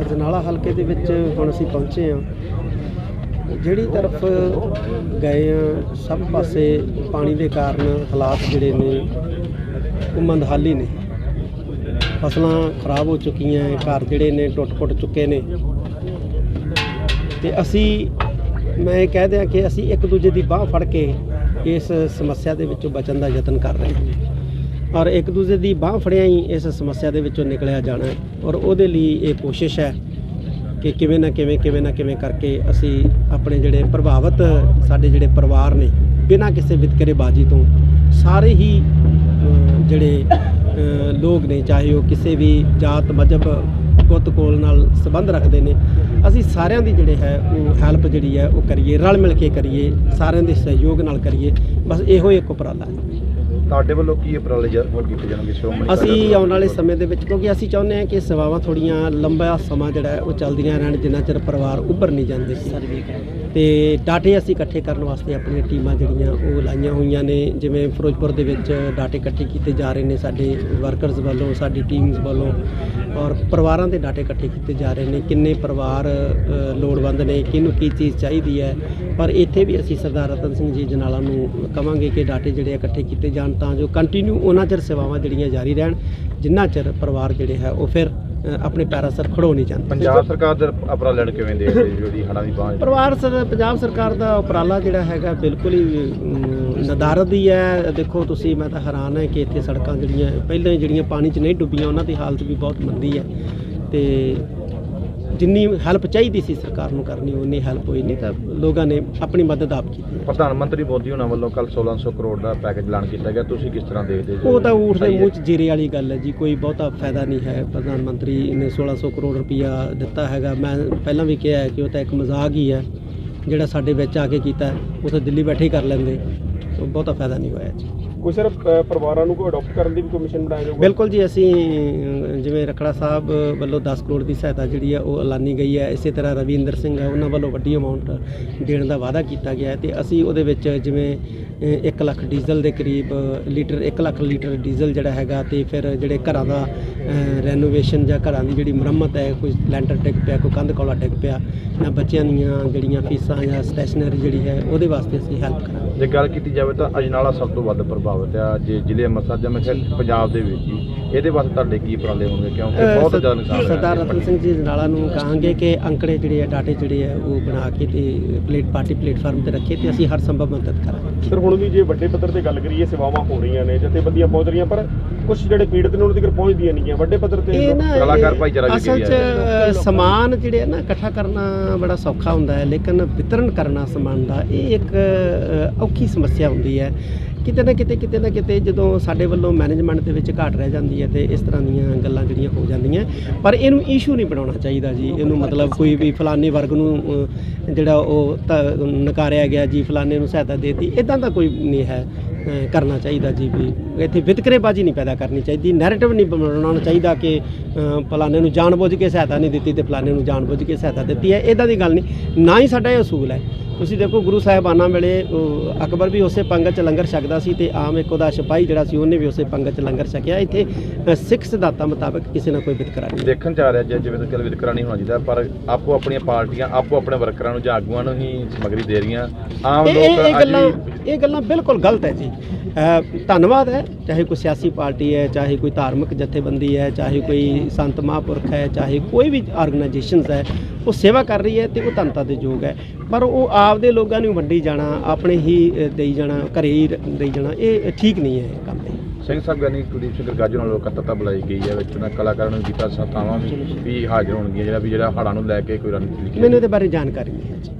ਅਜਨਾਲਾ ਹਲਕੇ ਦੇ ਵਿੱਚ ਹੁਣ ਅਸੀਂ ਪਹੁੰਚੇ ਹਾਂ। ਜਿਹੜੀ ਤਰਫ ਗਏ ਆ ਸਭ ਪਾਸੇ ਪਾਣੀ ਦੇ ਕਾਰਨ ਹਾਲਾਤ ਜਿਹੜੇ ਨੇ, ਉਹ ਮੰਦਹਾਲੀ ਨੇ। ਫਸਲਾਂ ਖਰਾਬ ਹੋ ਚੁੱਕੀਆਂ ਘਰ ਜਿਹੜੇ ਨੇ ਟੁੱਟ-ਫੁੱਟ ਚੁੱਕੇ ਨੇ। ਤੇ ਅਸੀਂ, ਮੈਂ ਇਹ ਕਹਿ ਦਿਆਂ ਕਿ ਅਸੀਂ ਇੱਕ ਦੂਜੇ ਦੀ ਬਾਹ ਫੜ ਕੇ ਇਸ ਸਮੱਸਿਆ ਦੇ ਵਿੱਚੋਂ ਬਚਣ ਦਾ ਯਤਨ ਕਰ ਰਹੇ ਹਾਂ। ਔਰ ਇੱਕ ਦੂਜੇ ਦੀ ਬਾਹ ਫੜਿਆ ਹੀ ਇਸ ਸਮੱਸਿਆ ਦੇ ਵਿੱਚੋਂ ਨਿਕਲਿਆ ਜਾਣਾ ਔਰ ਉਹਦੇ ਲਈ ਇਹ ਕੋਸ਼ਿਸ਼ ਹੈ ਕਿ ਕਿਵੇਂ ਨਾ ਕਿਵੇਂ ਕਿਵੇਂ ਨਾ ਕਿਵੇਂ ਕਰਕੇ ਅਸੀਂ ਆਪਣੇ ਜਿਹੜੇ ਪ੍ਰਭਾਵਿਤ ਸਾਡੇ ਜਿਹੜੇ ਪਰਿਵਾਰ ਨੇ, ਬਿਨਾਂ ਕਿਸੇ ਵਿਤਕਰੇਬਾਜ਼ੀ ਤੋਂ ਸਾਰੇ ਹੀ ਜਿਹੜੇ ਲੋਕ ਨੇ, ਚਾਹੇ ਉਹ ਕਿਸੇ ਵੀ ਜਾਤ, ਮਜ਼ਹਬ, ਗੁੱਤ, ਕੋਲ ਨਾਲ ਸੰਬੰਧ ਰੱਖਦੇ ਨੇ, ਅਸੀਂ ਸਾਰਿਆਂ ਦੀ ਜਿਹੜੇ ਹੈ, ਉਹ ਹੈਲਪ ਜਿਹੜੀ ਹੈ, ਉਹ ਕਰੀਏ, ਰਲ ਮਿਲ ਕੇ ਕਰੀਏ, ਸਾਰਿਆਂ ਦੇ ਸਹਿਯੋਗ ਨਾਲ ਕਰੀਏ। ਬਸ ਇਹੋ ਇੱਕ ਉਪਰਾਲਾ ਹੈ। ਤੁਹਾਡੇ ਵੱਲੋਂ ਕੀ ਉਪਰਾਲੇ ਜ- ਹੋਰ ਕੀਤੇ ਜਾਣਗੇ ਸ਼੍ਰੋਮਣੀ ਅਸੀਂ ਆਉਣ ਵਾਲੇ ਸਮੇਂ ਦੇ ਵਿੱਚ ਕਿਉਂਕਿ ਅਸੀਂ ਚਾਹੁੰਦੇ ਹਾਂ ਕਿ ਸੇਵਾਵਾਂ ਥੋੜੀਆਂ ਲੰਬਾ ਸਮਾਂ ਜਿਹੜਾ ਉਹ ਚੱਲਦੀਆਂ ਰਹਿਣ ਜਿੰਨਾ ਚਿਰ ਪਰਿਵਾਰ ਉੱਭਰ ਨਹੀਂ ਜਾਂਦੇ ਤੇ ਡਾਟੇ ਅਸੀਂ ਇਕੱਠੇ ਕਰਨ ਵਾਸਤੇ ਆਪਣੀਆਂ ਟੀਮਾਂ ਜਿਹੜੀਆਂ ਉਹ ਲਾਈਆਂ ਹੋਈਆਂ ਨੇ। ਜਿਵੇਂ ਫਿਰੋਜ਼ਪੁਰ ਦੇ ਵਿੱਚ ਡਾਟੇ ਇਕੱਠੇ ਕੀਤੇ ਜਾ ਰਹੇ ਨੇ ਸਾਡੇ ਵਰਕਰਸ ਵੱਲੋਂ ਸਾਡੀ ਟੀਮਸ ਵੱਲੋਂ। ਔਰ ਪਰਿਵਾਰਾਂ ਦੇ ਡਾਟੇ ਇਕੱਠੇ ਕੀਤੇ ਜਾ ਰਹੇ ਨੇ ਕਿੰਨੇ ਪਰਿਵਾਰ ਲੋੜਵੰਦ ਨੇ ਕਿਹਨੂੰ ਕੀ ਚੀਜ਼ ਚਾਹੀਦੀ ਹੈ। ਪਰ ਇੱਥੇ ਵੀ ਅਸੀਂ ਸਰਦਾਰ ਰਤਨ ਸਿੰਘ ਜੀ ਜਨਾਲਾ ਨੂੰ ਕਵਾਂਗੇ ਕਿ ਡਾਟੇ ਜਿਹੜੇ ਇਕੱਠੇ ਕੀਤੇ ਜਾਣ ਤਾਂ ਜੋ ਕੰਟੀਨਿਊ ਉਹਨਾਂ ਚਿਰ ਸੇਵਾਵਾਂ ਜਿਹੜੀਆਂ ਜਾਰੀ ਰਹਿਣ ਜਿੰਨਾ ਚਿਰ ਪਰਿਵਾਰ ਜਿਹੜੇ ਹੈ ਉਹ ਫਿਰ ਆਪਣੇ ਪੈਰਾਂ ਸਿਰ ਖੜੋ ਨਹੀਂ ਜਾਂਦੇ। ਪੰਜਾਬ ਸਰਕਾਰ ਦੇ ਉਪਰਾਲੇ ਕਿਵੇਂ ਦੇਖਦੇ ਜਿਹੜੀ ਹੜ੍ਹਾਂ ਦੀ ਬਾਂਝ। ਪਰਿਵਾਰ ਸਰ ਪੰਜਾਬ ਸਰਕਾਰ ਦਾ ਉਪਰਾਲਾ ਜਿਹੜਾ ਹੈਗਾ ਬਿਲਕੁਲ ਹੀ ਨਦਾਰਦ ਹੀ ਹੈ ਦੇਖੋ ਤੁਸੀਂ ਮੈਂ ਤਾਂ ਹੈਰਾਨ ਹੈ ਕਿ ਇੱਥੇ ਸੜਕਾਂ ਜਿਹੜੀਆਂ ਪਹਿਲਾਂ ਹੀ ਜਿਹੜੀਆਂ ਪਾਣੀ 'ਚ ਨਹੀਂ ਡੁੱਬੀਆਂ ਉਹਨਾਂ ਦੀ ਹਾਲਤ ਵੀ ਬਹੁਤ ਮੰਦੀ ਹੈ। ਤੇ ਜਿੰਨੀ ਹੈਲਪ ਚਾਹੀਦੀ ਸੀ ਸਰਕਾਰ ਨੂੰ ਕਰਨੀ ਉਨੀ ਹੈਲਪ ਹੋਈ ਨਹੀਂ ਤਾਂ ਲੋਕਾਂ ਨੇ ਆਪਣੀ ਮਦਦ ਆਪ ਕੀਤੀ। ਪ੍ਰਧਾਨ ਮੰਤਰੀ ਮੋਦੀ ਉਹਨਾਂ ਵੱਲੋਂ ਕੱਲ 1600 ਕਰੋੜ ਦਾ ਪੈਕੇਜ ਐਲਾਨ ਕੀਤਾ ਗਿਆ। ਤੁਸੀਂ ਕਿਸ ਤਰ੍ਹਾਂ ਦੇਖਦੇ ਜੀ ਉਹ ਤਾਂ ਊਠ ਦੇ ਹੈ? ਮੂੰਹ 'ਚ ਜੀਰੇ ਵਾਲੀ ਗੱਲ ਹੈ ਜੀ ਕੋਈ ਬਹੁਤਾ ਫਾਇਦਾ ਨਹੀਂ ਹੈ। ਪ੍ਰਧਾਨ ਮੰਤਰੀ ਨੇ 1600 ਕਰੋੜ ਰੁਪਈਆ ਦਿੱਤਾ ਹੈਗਾ। ਮੈਂ ਪਹਿਲਾਂ ਵੀ ਕਿਹਾ ਹੈ ਕਿ ਉਹ ਤਾਂ ਇੱਕ ਮਜ਼ਾਕ ਹੀ ਹੈ ਜਿਹੜਾ ਸਾਡੇ ਵਿੱਚ ਆ ਕੇ ਕੀਤਾ ਹੈ, ਉਹ ਤਾਂ ਦਿੱਲੀ ਬੈਠੇ ਹੀ ਕਰ ਲੈਂਦੇ। ਉਹ ਬਹੁਤਾ ਫਾਇਦਾ ਨਹੀਂ ਹੋਇਆ ਜੀ। ਕੋਈ ਸਿਰਫ ਪਰਿਵਾਰਾਂ ਨੂੰ ਕੋਈ ਅਡਾਪਟ ਕਰਨ ਦੀ ਵੀ ਕਮਿਸ਼ਨ ਬਣਾਇਆ ਜਾਊਗਾ? ਬਿਲਕੁਲ ਜੀ ਅਸੀਂ ਅ, ਜਿਵੇਂ ਰਖੜਾ ਸਾਹਿਬ ਵੱਲੋਂ 10 ਕਰੋੜ ਦੀ ਸਹਾਇਤਾ ਜਿਹੜੀ ਹੈ ਉਹ ਐਲਾਨੀ ਗਈ ਹੈ ਇਸੇ ਤਰ੍ਹਾਂ ਰਵਿੰਦਰ ਸਿੰਘ ਹੈ ਉਹਨਾਂ ਵੱਲੋਂ ਵੱਡੀ ਅਮਾਉਂਟ ਦੇਣ ਦਾ ਵਾਅਦਾ ਕੀਤਾ ਗਿਆ ਹੈ ਤੇ ਅਸੀਂ ਉਹਦੇ ਵਿੱਚ ਜਿਵੇਂ 1 ਲੱਖ ਡੀਜ਼ਲ ਦੇ ਕਰੀਬ ਲੀਟਰ 1 ਲੱਖ ਲੀਟਰ ਡੀਜ਼ਲ ਜਿਹੜਾ ਹੈਗਾ ਤੇ ਫਿਰ ਜਿਹੜੇ ਘਰਾਂ ਦਾ ਰੈਨੋਵੇਸ਼ਨ ਜਾਂ ਘਰਾਂ ਦੀ ਜਿਹੜੀ ਮੁਰੰਮਤ ਹੈ ਕੋਈ ਲੈਂਟਰ ਡਿੱਗ ਪਿਆ ਕੋਈ ਕੰਧ ਕੌਲਾ ਡਿੱਗ ਪਿਆ ਜਾਂ ਬੱਚਿਆਂ ਦੀਆਂ ਜਿਹੜੀਆਂ ਫੀਸਾਂ ਜਾਂ ਸਟੇਸ਼ਨਰੀ ਜਿਹੜੀ ਹੈ ਉਹਦੇ ਵਾਸਤੇ ਅਸੀਂ ਹੈਲਪ ਕਰਾਂਗੇ। ਜੇ ਗੱਲ ਕੀਤੀ ਜਾਵੇ ਤਾਂ ਅਜਨਾਲਾ ਸਭ ਤੋਂ ਵੱਧ ਪ੍ਰਭਾਵਿਤ ਆ ਜੇ ਜ਼ਿਲ੍ਹੇ ਅੰਮ੍ਰਿਤਸਰ ਜਾਂ ਮੈਂ ਪੰਜਾਬ ਦੇ ਵਿੱਚ ਹੀ ਇਹਦੇ ਵਾਸਤੇ ਤੁਹਾਡੇ ਕੀ ਉਪਰਾਲੇ ਹੋਣਗੇ? ਕਿਉਂਕਿ ਬਹੁਤ ਜ਼ਿਆਦਾ ਨੁਕਸਾਨ ਸਰਦਾਰ। ਰਤਨ ਸਿੰਘ ਜੀ ਜਨਾਲਾ ਨੂੰ ਕਹਾਂਗੇ ਕਿ ਅੰਕੜੇ ਜਿਹੜੇ ਆ ਡਾਟੇ ਜਿਹੜੇ ਆ ਉਹ ਬਣਾ ਕੇ ਤੇ ਪਲੇਟ ਪਾਰਟੀ ਪਲੇਟਫਾਰਮ ਤੇ ਰੱਖੇ ਤੇ ਅਸੀਂ ਹਰ ਸੰਭਵ ਮਦਦ ਕਰਾਂਗੇ। ਸਰ ਹੁਣ ਵੀ ਜੇ ਵੱਡੇ ਪੱਧਰ ਤੇ ਗੱਲ ਕਰੀਏ ਸੇਵਾਵਾਂ ਹੋ ਰਹੀਆਂ ਨੇ ਜਥੇਬੰਦੀਆਂ ਪਹੁੰਚ ਰਹੀਆਂ ਪਰ ਕੁਝ ਜਿਹੜੇ ਪੀੜਤ ਨੇ ਉਹਨਾਂ ਤੱਕ ਪਹੁੰਚਦੀਆਂ ਨਹੀਂ ਵੱਡੇ ਪੱਧਰ ਤੇ ਇਹ ਨਾ ਕਲਾਕਾਰ ਭਾਈਚਾਰਾ ਵੀ ਅਸਲ 'ਚ ਸਮਾਨ ਜਿਹੜੇ ਨਾ ਇਕੱਠਾ ਕਰਨਾ ਬੜਾ ਸੌਖਾ ਹੁੰਦਾ ਹੈ ਲੇਕਿਨ ਵਿਤਰਨ ਕਰਨਾ ਸਮਾਨ ਦਾ ਇਹ ਇੱਕ ਔਖੀ ਸਮੱਸਿਆ ਹੁੰਦੀ ਹੈ। ਕਿਤੇ ਨਾ ਕਿਤੇ ਕਿਤੇ ਨਾ ਕਿਤੇ ਜਦੋਂ ਸਾਡੇ ਵੱਲੋਂ ਮੈਨੇਜਮੈਂਟ ਦੇ ਵਿੱਚ ਘਾਟ ਰਹਿ ਜਾਂਦੀ ਹੈ ਤੇ ਇਸ ਤਰ੍ਹਾਂ ਦੀਆਂ ਗੱਲਾਂ ਜਿਹੜੀਆਂ ਹੋ ਜਾਂਦੀਆਂ, ਪਰ ਇਹਨੂੰ ਇਸ਼ੂ ਨਹੀਂ ਬਣਾਉਣਾ ਚਾਹੀਦਾ ਜੀ। ਇਹਨੂੰ ਮਤਲਬ ਕੋਈ ਵੀ ਫਲਾਨੇ ਵਰਗ ਨੂੰ ਜਿਹੜਾ ਉਹ ਤ- ਨਕਾਰਿਆ ਗਿਆ ਜੀ ਫਲਾਨੇ ਨੂੰ ਸਹਾਇਤਾ ਦੇਤੀ ਇਦਾਂ ਦਾ ਕੋਈ ਨਹੀਂ ਹੈ। ਕਰਨਾ ਚਾਹੀਦਾ ਜੀ ਵੀ ਇੱਥੇ ਵਿਤਕਰੇਬਾਜ਼ੀ ਨਹੀਂ ਪੈਦਾ ਕਰਨੀ ਚਾਹੀਦੀ ਨੈਰੇਟਿਵ ਨਹੀਂ ਬਣਾਉਣਾ ਚਾਹੀਦਾ ਕਿ ਫਲਾਣੇ ਨੂੰ ਜਾਣਬੁੱਝ ਕੇ ਸਹਾਇਤਾ ਨਹੀਂ ਦਿੱਤੀ ਤੇ ਫਲਾਣੇ ਨੂੰ ਜਾਣਬੁੱਝ ਕੇ ਸਹਾਇਤਾ ਦਿੱਤੀ ਹੈ ਇਦਾਂ ਦੀ ਗੱਲ ਨਹੀਂ। ਨਾ ਹੀ ਸਾਡਾ ਇਹ ਅਸੂਲ ਹੈ। ਤੁਸੀਂ ਦੇਖੋ ਗੁਰੂ ਸਾਹਿਬਾਨਾਂ ਵੇਲੇ ਅਕਬਰ ਵੀ ਉਸੇ ਪੰਗਤ ਚ ਲੰਗਰ ਛਕਦਾ ਸੀ ਤੇ ਆਮ ਇੱਕ ਉਹਦਾ ਸਿਪਾਹੀ ਜਿਹੜਾ ਸੀ ਉਹਨੇ ਵੀ ਉਸੇ ਪੰਗਤ ਚ ਲੰਗਰ ਛਕਿਆ। ਇੱਥੇ ਸਿੱਖ ਸਿਧਾਂਤਾਂ ਮੁਤਾਬਕ ਕਿਸੇ ਨਾਲ ਕੋਈ ਵਿਤਕਰਾ ਨਹੀਂ। ਦੇਖਣ ਚ ਆ ਰਿਹਾ ਜੀ ਜਿਵੇਂ ਤੁਸੀਂ ਕਹਿੰਦੇ ਵਿਤਕਰਾ ਨਹੀਂ ਹੋਣਾ ਚਾਹੀਦਾ ਪਰ ਆਪੋ ਆਪਣੀਆਂ ਪਾਰਟੀਆਂ ਆਪੋ ਆਪਣੇ ਵਰਕਰਾਂ ਨੂੰ ਜਾਂ ਆਗੂਆਂ ਨੂੰ ਹੀ ਸਮਗਰੀ ਦੇ ਰਹੀਆਂ। ਆਮ ਇਹ ਇਹ- ਇਹ ਲੋਕ ਅੱਜ ਗੱਲਾਂ ਇਹ ਗੱਲਾਂ ਬਿਲਕੁਲ ਗਲਤ ਹੈ ਜੀ। ਧੰਨਵਾਦ ਹੈ ਚਾਹੇ ਕੋਈ ਸਿਆਸੀ ਪਾਰਟੀ ਹੈ ਚਾਹੇ ਕੋਈ ਧਾਰਮਿਕ ਜਥੇਬੰਦੀ ਹੈ ਚਾਹੇ ਕੋਈ ਸੰਤ ਮਹਾਂਪੁਰਖ ਹੈ ਚਾਹੇ ਕੋਈ ਵੀ ਆਰਗੇਨਾਈਜੇਸ਼ਨਸ ਹੈ ਉਹ ਸੇਵਾ ਕਰ ਰਹੀ ਹੈ ਤੇ ਉਹ ਧੰਨਤਾ ਦੇ ਯੋਗ ਹੈ। ਪਰ ਉਹ ਆਪਦੇ ਲੋਕਾਂ ਨੂੰ ਵੰਡੀ ਜਾਣਾ ਆਪਣੇ ਹੀ ਦੇਈ ਜਾਣਾ ਘਰੇ ਹੀ ਦੇਈ ਜਾਣਾ ਇਹ ਠੀਕ ਨਹੀਂ ਹੈ ਕੰਮ ਇਹ ਸਿੰਘ ਸਾਹਿਬ ਗਾਨੀ ਕੁਲਦੀਪ ਸਿੰਘ ਗਾਜੂ ਨਾਲ ਇਕੱਤਰਤਾ ਬੁਲਾਈ ਗਈ ਹੈ ਵਿੱਚ ਉਹਨਾਂ ਕਲਾਕਾਰਾਂ ਨੂੰ ਕੀਤਾ ਸਤਾਵਾਂ ਵੀ ਹਾਜ਼ਰ ਹੋਣਗੀਆਂ ਜਿਹੜਾ ਵੀ ਜਿਹੜਾ ਹੜ੍ਹਾਂ ਨੂੰ ਲੈ ਕੇ ਕੋਈ ਰਣਨੀਤੀ ਮੈਨੂੰ ਇਹਦੇ ਬਾਰੇ ਜਾਣਕਾਰੀ ਨਹੀਂ ਹੈ ਜੀ।